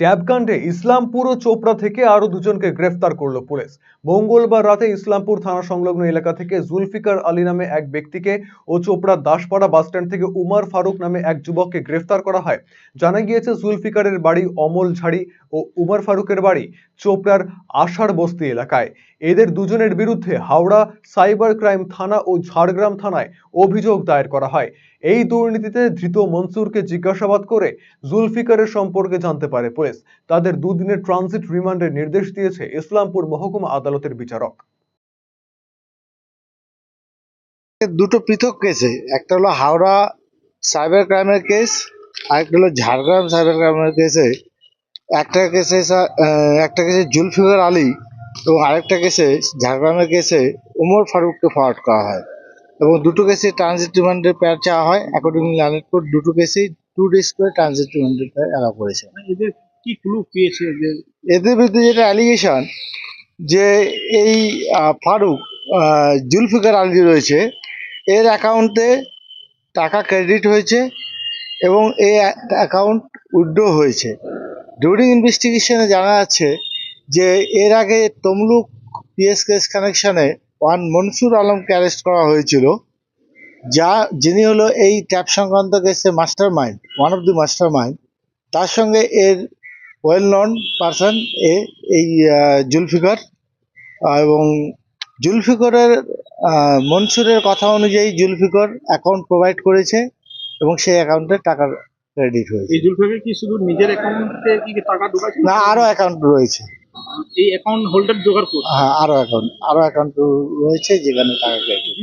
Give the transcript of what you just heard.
ট্যাবকাণ্ডে ইসলামপুর ও চোপড়া থেকে আরও দুজনকে গ্রেফতার করল পুলিশ। মঙ্গলবার রাতে ইসলামপুর থানা সংলগ্ন এলাকা থেকে জুলফিকার আলী নামে এক ব্যক্তিকে ও চোপড়া দাসপাড়া বাসস্ট্যান্ড থেকে উমার ফারুক নামে এক যুবককে গ্রেফতার করা হয়। জানা গিয়েছে, জুলফিকারের বাড়ি অমল ঝাড়ি ও উমার ফারুকের বাড়ি চোপড়ার আষাঢ় বস্তি এলাকায়। এদের দুজনের বিরুদ্ধে হাওড়া সাইবার ক্রাইম থানা ও ঝাড়গ্রাম থানায় অভিযোগ দায়ের করা হয়। এই দুর্নীতিতে ধৃত মনসুরকে জিজ্ঞাসাবাদ করে জুলফিকারের সম্পর্কে জানতে পারে পুলিশ। তাদের দুদিনের ট্রানজিট রিমান্ডের নির্দেশ দিয়েছে ইসলামপুর মহকুমা আদালতের বিচারক। দুটো পৃথক কেসে, একটা হলো হাওড়া সাইবার ক্রাইমের কেস আর একটা হলো ঝাড়গ্রাম সাইবার ক্রাইমের কেসে। একটা কেসে একটা কেসে জুলফিকার আলী এবং আরেকটা কেসে ঝাড়গ্রামের কেসে উমর ফারুককে ফরওয়ার্ড করা হয়। এবং দুটো কেসে ট্রানজিট রিমান্ডের পেয়ার চাওয়া হয়। অ্যাকর্ডিংলি লানেট কোর্ট দুটো কেসেই টু ডেজ করে ট্রানজিট রিমান্ডের পেয়ার অ্যালাউ করেছে। এদের কি ক্লু পেয়েছে যে এদের বিরুদ্ধে যেটা অ্যালিগেশন যে এই ফারুক জুলফিকার আলী রয়েছে এর অ্যাকাউন্টে টাকা ক্রেডিট হয়েছে এবং এই অ্যাকাউন্ট উইথড্র হয়েছে। ডিউরিং ইনভেস্টিগেশনে জানা যাচ্ছে যে এর আগে তমলুক পিএস কেস কানেকশনে ওয়ান মনসুর আলমকে অ্যারেস্ট করা হয়েছিল যা যিনি হলো এই ট্যাপ সংক্রান্ত কেসে master mind one of the master mind তার সঙ্গে এর ওয়েল নন পারসন এ এই জুলফিকার এবং জুলফিকরের মনসুরের কথা অনুযায়ী জুলফিকার অ্যাকাউন্ট প্রোভাইড করেছে এবং সেই অ্যাকাউন্টে টাকা ক্রেডিট হয়েছে। এই জুলফিকার কি শুধু নিজের অ্যাকাউন্টে কি কি টাকা ঢোকাচ্ছে? না আরও অ্যাকাউন্ট রয়েছে। এই অ্যাকাউন্ট হোল্ডার জোগাড় করছে? হ্যাঁ আরও অ্যাকাউন্ট আরও অ্যাকাউন্ট রয়েছে যেখানে টাকা ক্রেডিট